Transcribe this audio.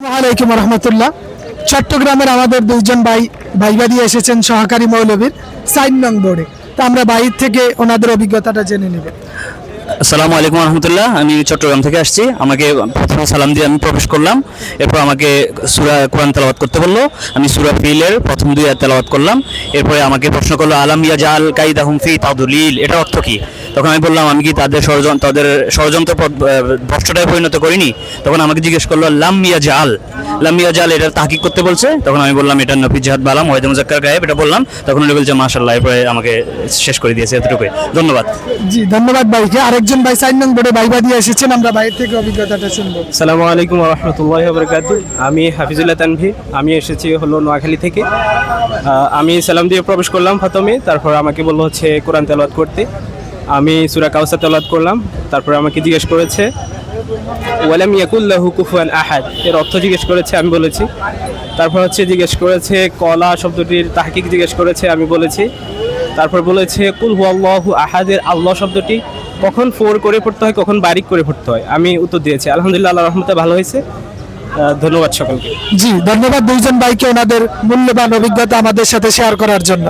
আলাইকুম রহমতুল্লাহ। চট্টগ্রামের আমাদের দুজন ভাই ভাইবা এসেছেন সহকারী মৌলবীর সাইন নং বোর্ডে। তা আমরা বাইর থেকে ওনাদের অভিজ্ঞতাটা জেনে নেব। আসসালামু আলাইকুম রহমতুল্লাহ আমি চট্টগ্রাম থেকে আসছি। আমাকে প্রথমে সালাম দিয়ে আমি প্রবেশ করলাম। এরপর আমাকে সুরা কোরআন তেলাওয়াত করতে বলল। আমি সুরা ফিলের প্রথম দুই তেলাওয়াত করলাম। এরপরে আমাকে প্রশ্ন করল, আলাম ইয়া জাল কাইদা হুমফি তাদুলিল? এটা অর্থ কী? তখন আমি বললাম, আমি কি তাদের ষড়যন্ত্র তাদের ষড়যন্ত্র ভ্রষ্টটায় পরিণত করিনি? তখন আমাকে জিজ্ঞেস করল, লাম ইয়া জাল লাম ইয়া জাল এটা তাহকিক করতে বলছে। তখন আমি বললাম এটা নফি জাহাদ বালাম ওয়াইদ মুজাক্কার গায়েব। এটা বললাম। তখন উনি বলছে মাশাল্লাহ এরপরে আমাকে শেষ করে দিয়েছে এতটুকুই। ধন্যবাদ। জি ধন্যবাদ ভাইকে। আরেকজন ভাই সাইন নং বোর্ডে ভাইবা দিয়ে এসেছেন আমরা বাইরে থেকে অভিজ্ঞতাটা শুনব। সালামু আলাইকুম রহমতুল্লাহ বরকাত। আমি হাফিজুল্লাহ তানভি। আমি এসেছি হলো নোয়াখালী থেকে। আমি সালাম দিয়ে প্রবেশ করলাম প্রথমে। তারপর আমাকে বলল হচ্ছে কোরআন তেলাওয়াত করতে। আমি সুরা কাউসা তেলাওয়াত করলাম। তারপর আমাকে জিজ্ঞেস করেছে ওয়ালাম ইয়াকুল্লাহু কুফুয়ান আহাদ। এর অর্থ জিজ্ঞেস করেছে, আমি বলেছি। তারপর হচ্ছে জিজ্ঞেস করেছে, কলা শব্দটির তাহকিক জিজ্ঞেস করেছে, আমি বলেছি। তারপর বলেছে, কুল হু আল্লাহু আহাদের আল্লাহ শব্দটি কখন ফোর করে পড়তে হয়, কখন বারিক করে পড়তে হয়? আমি উত্তর দিয়েছি। আলহামদুলিল্লাহ আল্লাহ রহমতে ভালো হয়েছে। ধন্যবাদ সকলকে। জি, ধন্যবাদ দুইজন ভাইকে ওনাদের মূল্যবান অভিজ্ঞতা আমাদের সাথে শেয়ার করার জন্য।